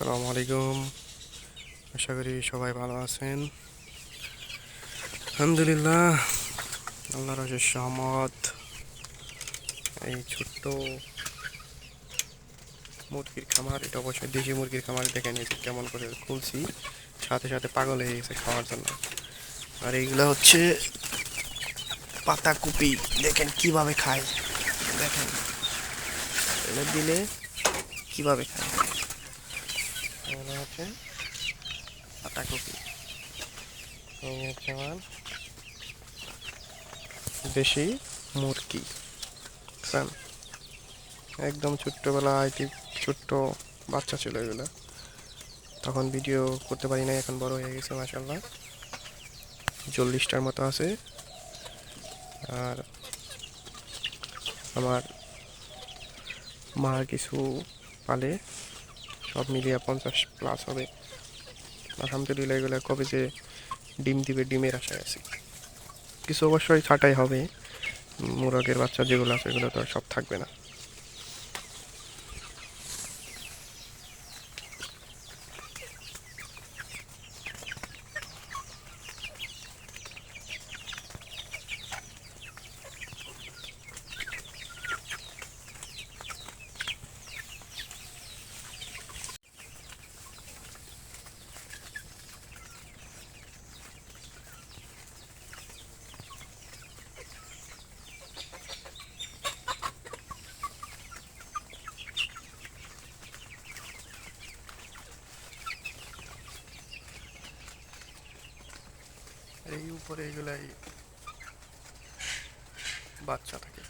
আসসালামু আলাইকুম। আশা করি সবাই ভালো আছেন। আলহামদুলিল্লাহ আল্লাহ রাজের সহমত এই ছোট্ট মুরগির খামার, এটা অবশ্যই দেশি মুরগির খামার দেখে নিয়েছি কেমন করে খুলছি। সাথে সাথে পাগল হয়ে গেছে খাওয়ার জন্য। আর এইগুলো হচ্ছে পাতাকপি, দেখেন কীভাবে খায়। দেখেন এটা দিলে কীভাবে খায়। হচ্ছে পাতাকপি এই হচ্ছে আমার দেশি মুরগি। বুঝছেন একদম ছোট্টবেলায় ঠিক ছোট্ট বাচ্চা ছিল এগুলো। তখন ভিডিও করতে পারি না এখন বড় হয়ে গেছে মাসাল্লাহ চল্লিশটার মতো আছে। আর আমার মা কিছু পালে। সব মিলিয়ে পঞ্চাশ প্লাস হবে। আলহামদুলিল্লাহ এগুলো কবে যে ডিম দিবে, ডিমের আশায় আছি। কিছু অবশ্যই ছাটাই হবে। মুরগের বাচ্চা যেগুলো আছে, এগুলো তো সব থাকবে না। এই উপরে এগুলাই বাচ্চা থাকে।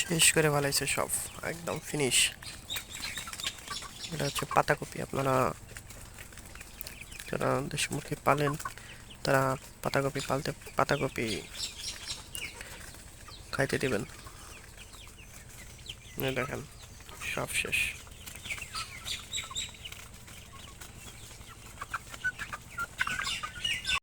শেষ করে ভালাইছে সব, একদম ফিনিশ এটা হচ্ছে পাতাকপি, আপনারা যারা দেশমুখী পালেন, তারা পাতাকপি পালতে, পাতাকপি খাইতে দেবেন। দেখেন, সব শেষ।